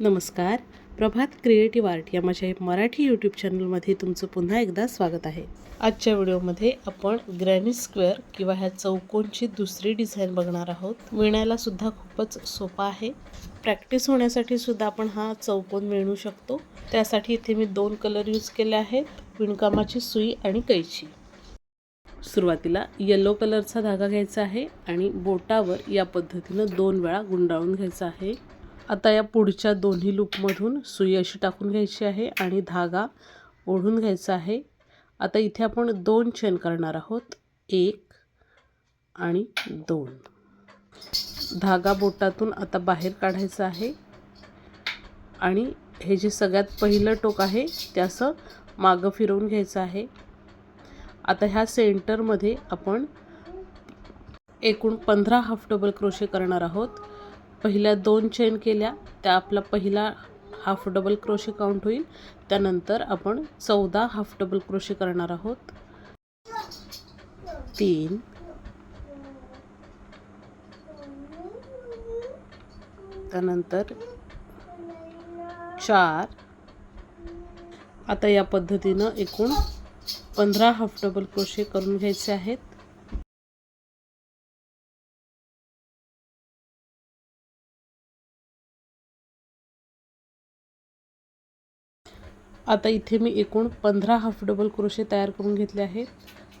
नमस्कार. प्रभात creative art या माझ्या मराठी यूट्यूब चॅनलमध्ये तुमचं पुन्हा एकदा स्वागत आहे. आजच्या व्हिडिओमध्ये आपण ग्रॅनी स्क्वेअर किंवा ह्या चौकोनची दुसरी डिझाईन बघणार आहोत. विणायला सुद्धा खूपच सोपा आहे. प्रॅक्टिस होण्यासाठी सुद्धा आपण हा चौकोन विणू शकतो. त्यासाठी इथे मी दोन कलर यूज केले आहेत विणकामाची सुई आणि कैची. सुरुवातीला येलो कलरचा धागा घ्यायचा आहे आणि बोटावर या पद्धतीनं दोन वेळा गुंडाळून घ्यायचा आहे. आता या पुढच्या दोन्ही लूपमधून सुई अशी टाकून घ्यायची आहे आणि धागा ओढून घ्यायचा आहे. आता इथे आपण दोन चेन करणार आहोत. एक आणि दोन. धागा बोटातून आता बाहेर काढायचा आहे. आणि हे जे सगळ्यात पहिलं टोक आहे ते असं मागं फिरवून घ्यायचं आहे. आता ह्या सेंटरमध्ये आपण एकूण पंधरा हाफ डबल क्रोशे करणार आहोत. पहिल्या दोन चेन केल्या त्या आपला पहिला हाफ डबल क्रोशे काउंट होईल. त्यानंतर आपण चौदा हाफ डबल क्रोशे करणार आहोत. तीन त्यानंतर चार. आता या पद्धतीनं एकूण पंधरा हाफ डबल क्रोशे करून घ्यायचे आहेत. आता इथे मी एकूण पंधरा हाफ डबल क्रोशे तयार करून घेतले आहेत.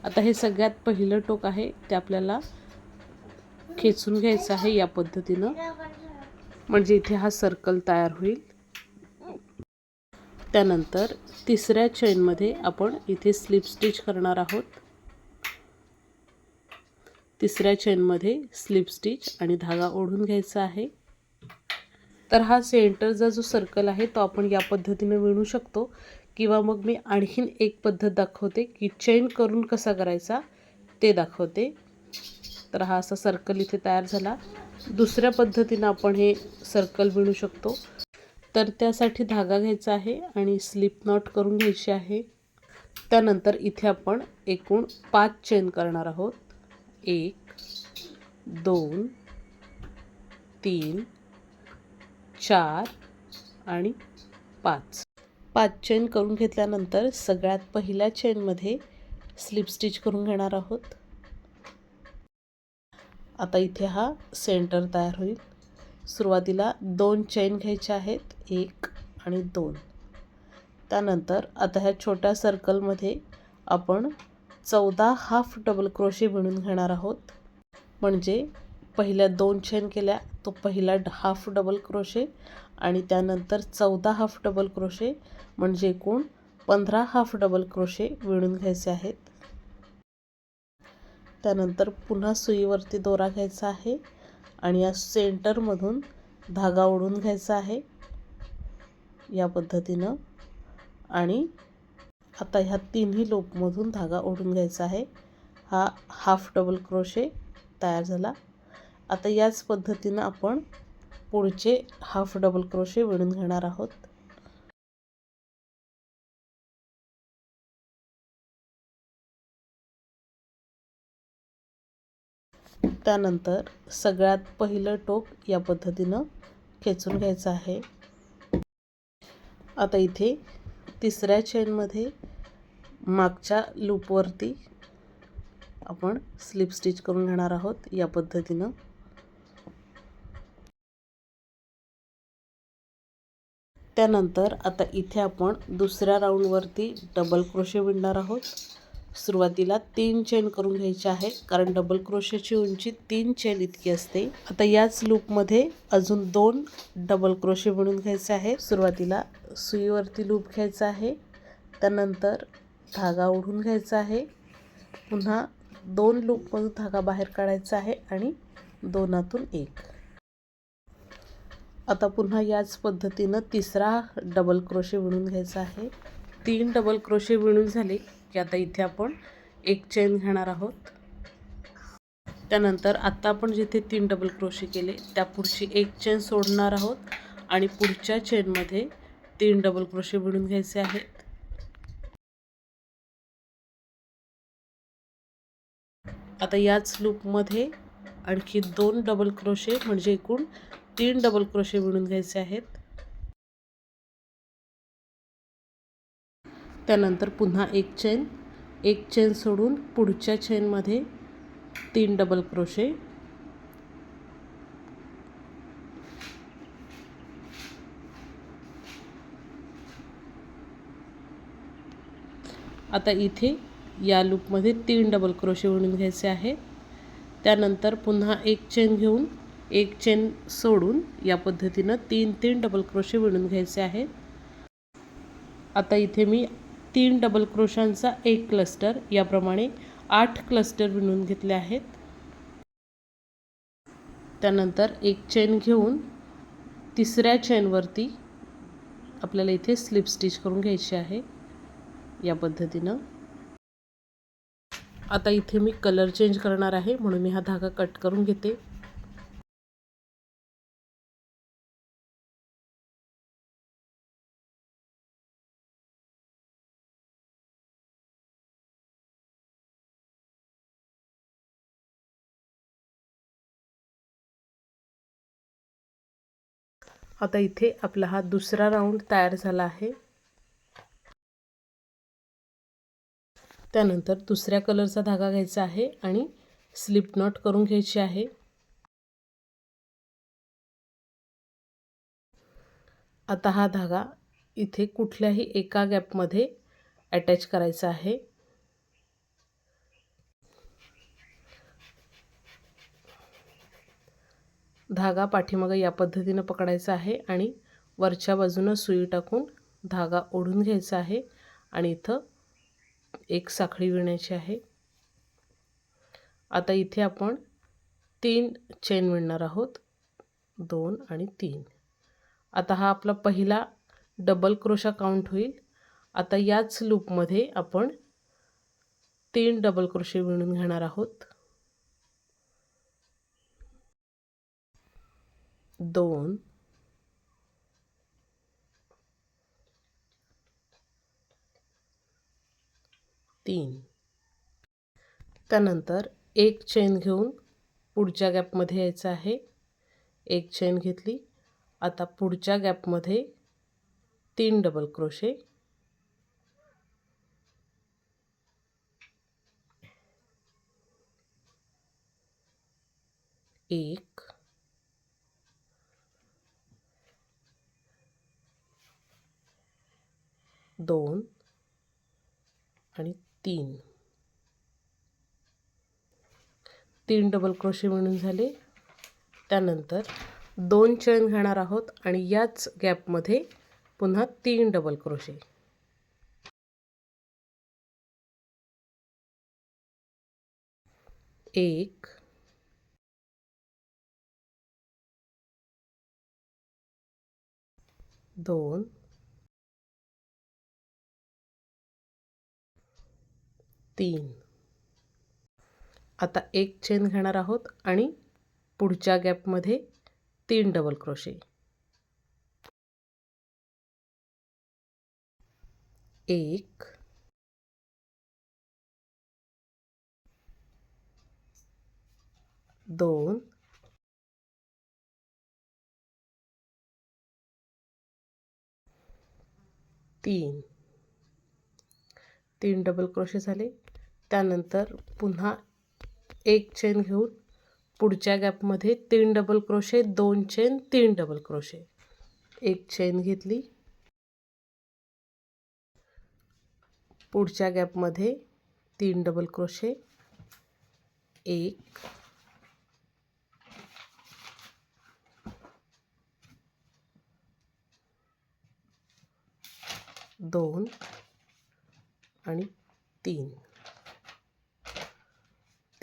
आता हे सगळ्यात पहिलं टोक आहे ते आपल्याला खेचून घ्यायचं आहे या पद्धतीनं. म्हणजे इथे हा सर्कल तयार होईल. त्यानंतर तिसऱ्या चैनमध्ये आपण इथे स्लिप स्टिच करणार आहोत. तिसऱ्या चैनमध्ये स्लिप स्टिच आणि धागा ओढून घ्यायचा आहे. तर हा सेंटरचा जो सर्कल आहे तो आपण या पद्धतीने विणू शकतो. किंवा मग मी आणखीन एक पद्धत दाखवते की चेन करून कसा करायचा ते दाखवते. तर हा असा सर्कल इथे तयार झाला. दुसऱ्या पद्धतीनं आपण हे सर्कल विणू शकतो. तर त्यासाठी धागा घ्यायचा आहे आणि स्लिप नॉट करून घ्यायची आहे. त्यानंतर इथे आपण एकूण पाच चेन करणार आहोत. एक दोन तीन चार आणि पाच. पाच चेन करून घेतल्यानंतर सगळ्यात पहिल्या चेनमध्ये स्लिप स्टिच करून घेणार आहोत. आता इथे हा सेंटर तयार होईल. सुरुवातीला दोन चेन घ्यायच्या आहेत एक आणि दोन. त्यानंतर आता ह्या छोट्या सर्कलमध्ये आपण चौदा हाफ डबल क्रोशे विणून घेणार आहोत. म्हणजे पहिल्या दोन चेन केल्या. तो पहिला हाफ डबल क्रोशे आणि त्यानंतर चौदा हाफ डबल क्रोशे म्हणजे एकूण पंधरा हाफ डबल क्रोशे विणून घ्यायचे आहेत. त्यानंतर पुन्हा सुईवरती दोरा घ्यायचा आहे आणि या सेंटरमधून धागा ओढून घ्यायचा आहे. या पद्धतीनं आणि आता ह्या तिन्ही लोपमधून धागा ओढून घ्यायचा आहे. हा हाफ डबल क्रोशे तयार झाला. आता याच पद्धतीनं आपण पुढचे हाफ डबल क्रोशे विणून घेणार आहोत. त्यानंतर सगळ्यात पहिलं टोक या पद्धतीनं खेचून घ्यायचं आहे. आता इथे तिसऱ्या चेनमध्ये मागच्या लूपवरती आपण स्लिप स्टिच करून घेणार आहोत या पद्धतीनं. त्यानंतर आता इथे आपण दुसऱ्या राऊंडवरती डबल क्रोशे विणणार आहोत. सुरुवातीला तीन चेन करून घ्यायचे आहे कारण डबल क्रोशेची उंची तीन चेन इतकी असते. आता याच लूपमध्ये अजून दोन डबल क्रोशे विणून घ्यायचे आहे. सुरुवातीला सुईवरती लूप घ्यायचा आहे. त्यानंतर धागा ओढून घ्यायचा आहे. पुन्हा दोन लूपमधून धागा बाहेर काढायचा आहे आणि दोनातून एक. आता पुन्हा याच पद्धतीनं तिसरा डबल क्रोशे विणून घ्यायचा आहे. तीन डबल क्रोशे विणून झाले की आता इथे आपण एक चेन घेणार आहोत. त्यानंतर आत्ता आपण जिथे तीन डबल क्रोशे केले त्या पुढची एक चेन सोडणार आहोत आणि पुढच्या चेनमध्ये तीन डबल क्रोशे विणून घ्यायचे आहेत. आता याच लूपमध्ये आणखी दोन डबल क्रोशे म्हणजे एकूण तीन डबल क्रोशे विणून घ्यायचे आहेत. त्यानंतर पुन्हा एक चेन एक चेन सोडून पुढच्या चेनमध्ये तीन डबल क्रोशे आता इथे या लूपमध्ये तीन डबल क्रोशे विणून घ्यायचे आहे. त्यानंतर पुन्हा एक चेन घेऊन एक चेन सोडून या पद्धतीनं तीन तीन डबल क्रोशे विणून घ्यायचे आहेत आता इथे मी तीन डबल क्रोशांचा एक क्लस्टर याप्रमाणे आठ क्लस्टर विणून घेतले आहेत. त्यानंतर एक चेन घेऊन तिसऱ्या चेनवरती आपल्याला इथे स्लिप स्टिच करून घ्यायची आहे या पद्धतीनं. आता इथे मी कलर चेंज करणार आहे म्हणून मी हा धागा कट करून घेते. आता इथे आपला हा दुसरा राऊंड तयार झाला आहे. त्यानंतर दुसऱ्या कलरचा धागा घ्यायचा आहे आणि स्लिप नॉट करून घ्यायची आहे. आता हा धागा इथे कुठल्याही एका गॅपमध्ये अटॅच करायचा आहे. धागा पाठीमागं या पद्धतीनं पकडायचा आहे आणि वरच्या बाजूनं सुई टाकून धागा ओढून घ्यायचा आहे आणि इथं एक साखळी विणायची आहे. आता इथे आपण तीन चेन विणणार आहोत. दोन आणि तीन. आता हा आपला पहिला डबल क्रोशा काउंट होईल. आता याच लूपमध्ये आपण तीन डबल क्रोशे विणून घेणार आहोत. दोन. तीन. त्यानंतर एक चेन घेऊन पुढच्या गॅपमध्ये यायचं आहे. एक चेन घेतली. आता पुढच्या गॅपमध्ये तीन डबल क्रोशे एक. दोन आणि तीन. तीन डबल क्रोशे म्हणून झाले. त्यानंतर दोन चैन घेणार आहोत आणि याच गॅपमध्ये पुन्हा तीन डबल क्रोशे एक दोन तीन. आता एक चेन घेणार आहोत आणि पुढच्या गॅपमध्ये तीन डबल क्रोशे एक. दोन. तीन. तीन डबल क्रोशे झाले. त्यानंतर पुन्हा एक चेन घेऊन पुढच्या गॅपमध्ये तीन डबल क्रोशे दोन चेन तीन डबल क्रोशे. एक चेन घेतली. पुढच्या गॅपमध्ये तीन डबल क्रोशे. एक. दोन. आणि तीन.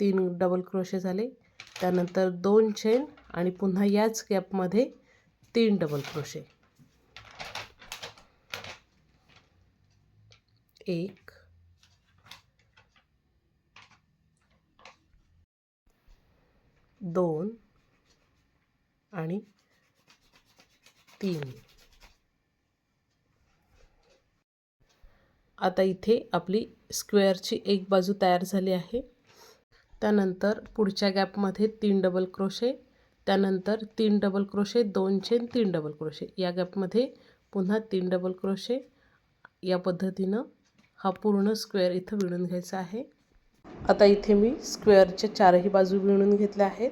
तीन डबल क्रोशे झाले. त्यानंतर दोन चेन आणि पुन्हा याच गॅपमध्ये तीन डबल क्रोशे एक. दोन. आणि तीन. आता इथे आपली स्क्वेअरची एक बाजू तयार झाली आहे. त्यानंतर पुढच्या गॅपमध्ये तीन डबल क्रोशे त्यानंतर तीन डबल क्रोशे दोन चेन तीन डबल क्रोशे या गॅपमध्ये पुन्हा तीन डबल क्रोशे या पद्धतीनं हा पूर्ण स्क्वेअर इथं विणून घ्यायचा आहे. आता इथे मी स्क्वेअरच्या चारही बाजू विणून घेतल्या आहेत.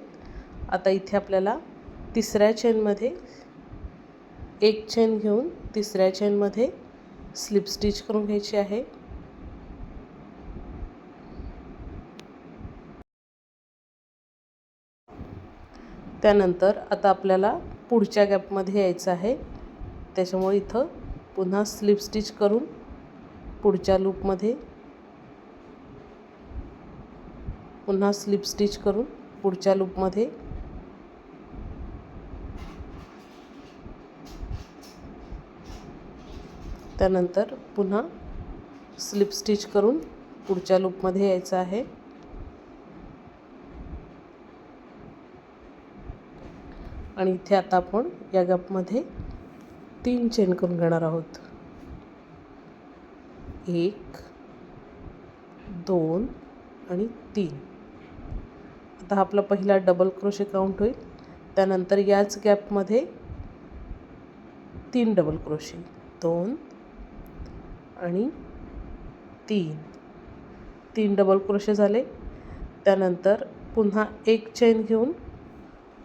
आता इथे आपल्याला तिसऱ्या चेनमध्ये एक चेन घेऊन तिसऱ्या चेनमध्ये स्लिप स्टिच करून घ्यायची आहे. त्यानंतर आता आपल्याला पुढच्या गॅपमध्ये यायचं आहे. त्याच्यामुळे इथं पुन्हा स्लिप स्टिच करून पुढच्या लूपमध्ये पुन्हा स्लिप स्टिच करून पुढच्या लूपमध्ये त्यानंतर पुन्हा स्लिप स्टिच करून पुढच्या लूपमध्ये यायचं आहे. आणि इथे आता आपण या गॅपमध्ये तीन चेन करून घेणार आहोत. एक दोन आणि तीन. आता हा आपला पहिला डबल क्रोशे काउंट होईल. त्यानंतर याच गॅपमध्ये तीन डबल क्रोशे दोन आणि तीन. तीन डबल क्रोशे झाले. त्यानंतर पुन्हा एक चेन घेऊन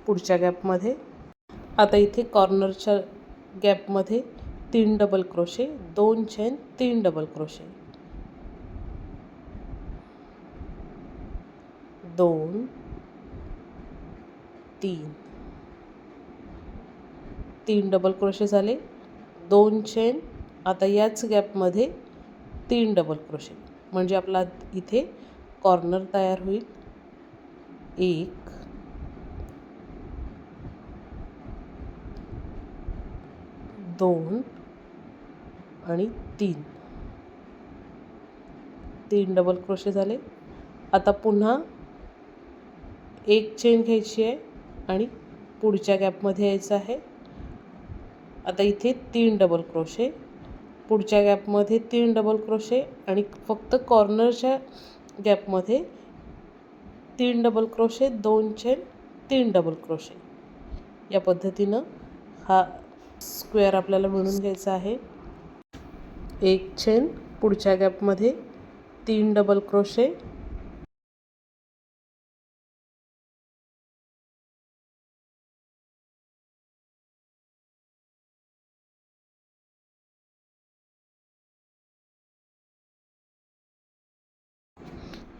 पुढच्या गॅपमध्ये. आता इथे कॉर्नरच्या गॅपमध्ये तीन डबल क्रोशे दोन चेन तीन डबल क्रोशे दोन तीन. तीन डबल क्रोशे झाले. दोन चेन आता याच गॅपमध्ये तीन डबल क्रोशे म्हणजे आपला इथे कॉर्नर तयार होईल. एक दोन आणि तीन. तीन डबल क्रोशे झाले. आता पुन्हा एक चेन घ्यायची आहे आणि पुढच्या गॅपमध्ये यायचं आहे. आता इथे तीन डबल क्रोशे पुढच्या गॅपमध्ये तीन डबल क्रोशे आणि फक्त कॉर्नरच्या गॅपमध्ये तीन डबल क्रोशे दोन चेन तीन डबल क्रोशे या पद्धतीनं हा स्क्वेअर आपल्याला मिळून घ्यायचा आहे. एक चेन पुढच्या गॅपमध्ये तीन डबल क्रोशे.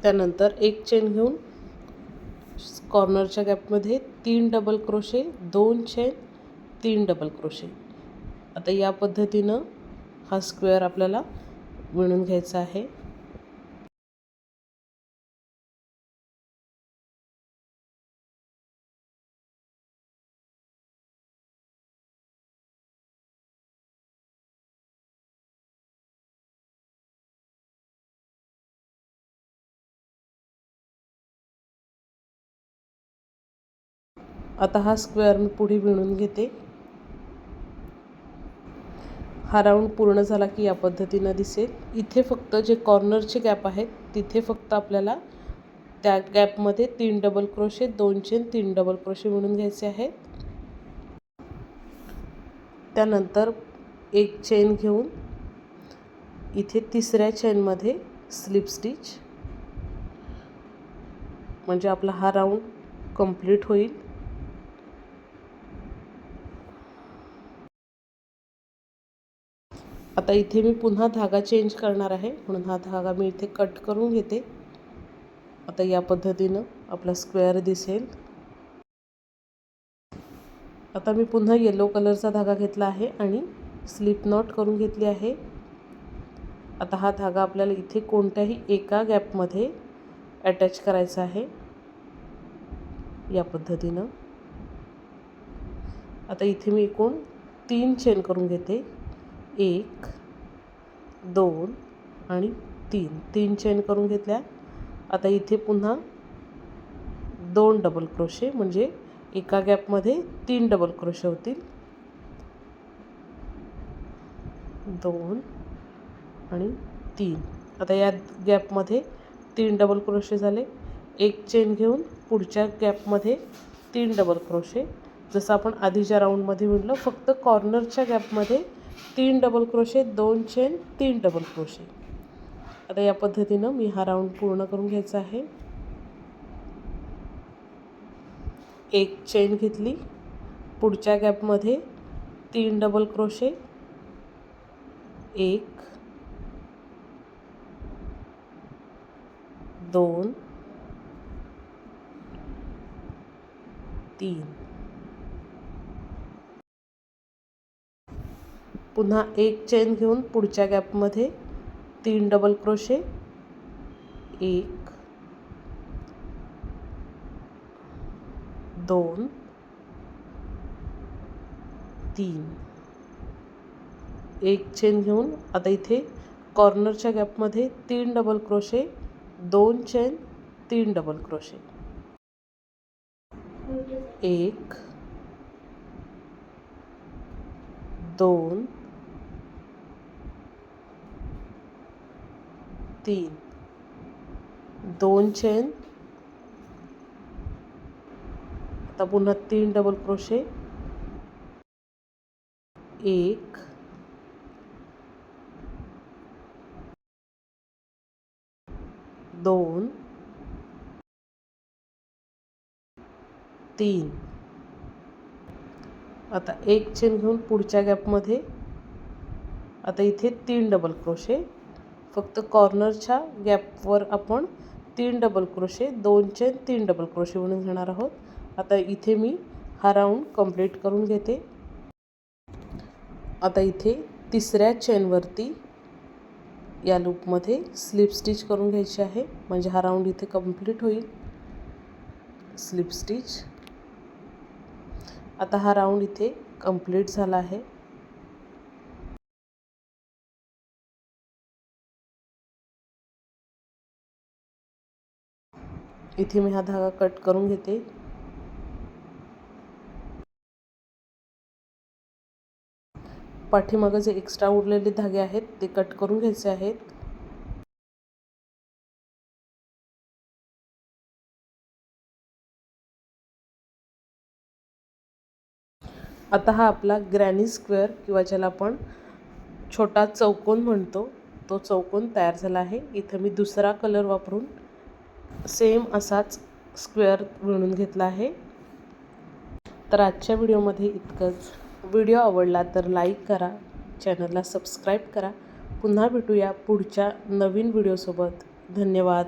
त्यानंतर एक चेन घेऊन कॉर्नरच्या गॅपमध्ये तीन डबल क्रोशे दोन चेन तीन डबल क्रोशे आता या पद्धतीनं हा स्क्वेअर आपल्याला विणून घ्यायचा आहे. आता हा स्क्वेअर मी पुढे विणून घेते. हा राऊंड पूर्ण झाला की या पद्धतीनं दिसेल. इथे फक्त जे कॉर्नरचे गॅप आहेत तिथे फक्त आपल्याला त्या गॅपमध्ये तीन डबल क्रोशे दोन चेन तीन डबल क्रोशे म्हणून घ्यायचे आहेत. त्यानंतर एक चेन घेऊन इथे तिसऱ्या चेनमध्ये स्लिप स्टिच. म्हणजे आपला हा राऊंड कंप्लीट होईल. आता इथे मी पुन्हा धागा चेंज करणार आहे. म्हणून हा धागा मी इथे कट करून घेते. आता या पद्धतीनं आपला स्क्वेअर दिसेल. आता मी पुन्हा येलो कलरचा धागा घेतला आहे आणि स्लिप नॉट करून घेतली आहे. आता हा धागा आपल्याला इथे कोणत्याही एका गॅपमध्ये अटॅच करायचा आहे. या पद्धतीनं. आता इथे मी एकूण तीन चेन करून घेते. एक दोन आणि तीन. तीन चेन करून घेतल्या. आता इथे पुन्हा दोन डबल क्रोशे म्हणजे एका गॅपमध्ये तीन डबल क्रोशे होतील. दोन आणि तीन. आता या गॅपमध्ये तीन डबल क्रोशे झाले. एक चेन घेऊन पुढच्या गॅपमध्ये तीन डबल क्रोशे जसं आपण आधीच्या राऊंडमध्ये म्हटलं फक्त कॉर्नरच्या गॅपमध्ये तीन डबल क्रोशे दोन चेन तीन डबल क्रोशे आता या पद्धतीनं मी हा राऊंड पूर्ण करून घ्यायचा आहे. एक चेन घेतली. पुढच्या गॅपमध्ये तीन डबल क्रोशे एक दोन तीन. पुन्हा एक चेन घेऊन पुढच्या गॅपमध्ये तीन डबल क्रोशे. एक दोन तीन. एक चेन घेऊन आता इथे कॉर्नरच्या गॅपमध्ये तीन डबल क्रोशे दोन चेन तीन डबल क्रोशे. एक दोन तीन. दोन चेन. आता पुन्हा तीन डबल क्रोशे एक. दोन. तीन. आता एक चेन घेऊन पुढच्या गॅपमध्ये आता इथे तीन डबल क्रोशे फक्त कॉर्नरच्या गॅपवर आपण तीन डबल क्रोशे दोन चेन तीन डबल क्रोशे म्हणून घेणार आहोत. आता इथे मी हा राऊंड कंप्लीट करून घेते. आता इथे तिसऱ्या चेनवरती या लूपमध्ये स्लिप स्टिच करून घ्यायची आहे. म्हणजे हा राऊंड इथे कंप्लीट होईल. Slip stitch. आता हा राऊंड इथे कंप्लीट झाला आहे. इथे मी हा धागा कट करून घेते. पाठीमागं जे एक्स्ट्रा उरलेले धागे आहेत ते कट करून घ्यायचे आहेत. आता हा आपला ग्रॅनी स्क्वेअर किंवा ज्याला आपण छोटा चौकोन म्हणतो तो चौकोन तयार झाला आहे. इथं मी दुसरा कलर वापरून सेम असाच स्क्वेअर विणून घेतला आहे. तर आजच्या व्हिडिओमध्ये इतकंच. व्हिडिओ आवडला तर लाईक करा चॅनलला सबस्क्राईब करा. पुन्हा भेटूया पुढच्या नवीन व्हिडिओसोबत. धन्यवाद.